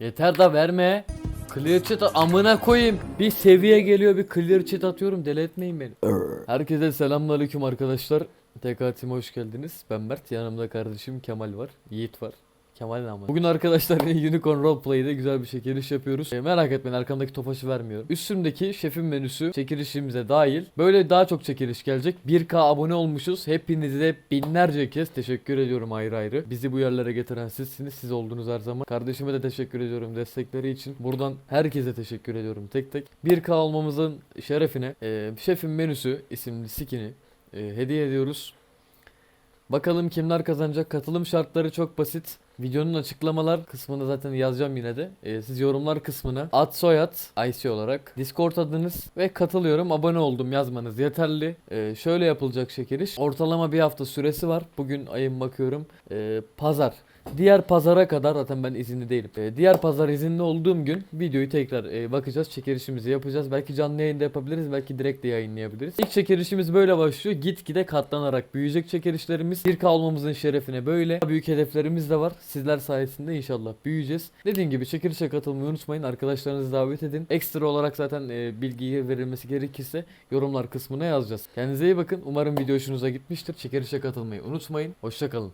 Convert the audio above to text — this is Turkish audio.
Yeter da verme. Clear chat amına koyayım. Bir seviye geliyor bir clear chat atıyorum deli etmeyin beni. Herkese selamünaleyküm arkadaşlar. TK Team'e hoş geldiniz. Ben Mert. Yanımda kardeşim Kemal var. Yiğit var. Kemal ama. Bugün arkadaşlar Unicorn Roleplay'de güzel bir çekiliş yapıyoruz. E, merak etmeyin arkamdaki tofaşı vermiyorum. Üstümdeki şefin menüsü çekilişimize dahil. Böyle daha çok çekiliş gelecek. 1K abone olmuşuz. Hepinize binlerce kez teşekkür ediyorum ayrı ayrı. Bizi bu yerlere getiren sizsiniz. Siz oldunuz her zaman. Kardeşime de teşekkür ediyorum destekleri için. Buradan herkese teşekkür ediyorum tek tek. 1K olmamızın şerefine e, şefin menüsü isimli skin'i e, hediye ediyoruz. Bakalım kimler kazanacak. Katılım şartları çok basit. Videonun açıklamalar kısmını zaten yazacağım yine de. Ee, siz yorumlar kısmına ad soyad IC olarak Discord adınız ve katılıyorum abone oldum yazmanız yeterli. Ee, şöyle yapılacak çekiliş. Ortalama bir hafta süresi var. Bugün ayın bakıyorum. Ee, pazar. Diğer pazara kadar zaten ben izinli değilim. Ee, diğer pazar izinli olduğum gün videoyu tekrar e, bakacağız. Çekilişimizi yapacağız. Belki canlı yayında yapabiliriz. Belki direkt de yayınlayabiliriz. İlk çekilişimiz böyle başlıyor. Gitgide katlanarak büyüyecek çekilişlerimiz. Bir kalmamızın şerefine böyle. Büyük hedeflerimiz de var. Sizler sayesinde inşallah büyüyeceğiz. Dediğim gibi çekilişe katılmayı unutmayın. Arkadaşlarınızı davet edin. Ekstra olarak zaten e, bilgiyi verilmesi gerekirse yorumlar kısmına yazacağız. Kendinize iyi bakın. Umarım video hoşunuza gitmiştir. Çekilişe katılmayı unutmayın. Hoşçakalın.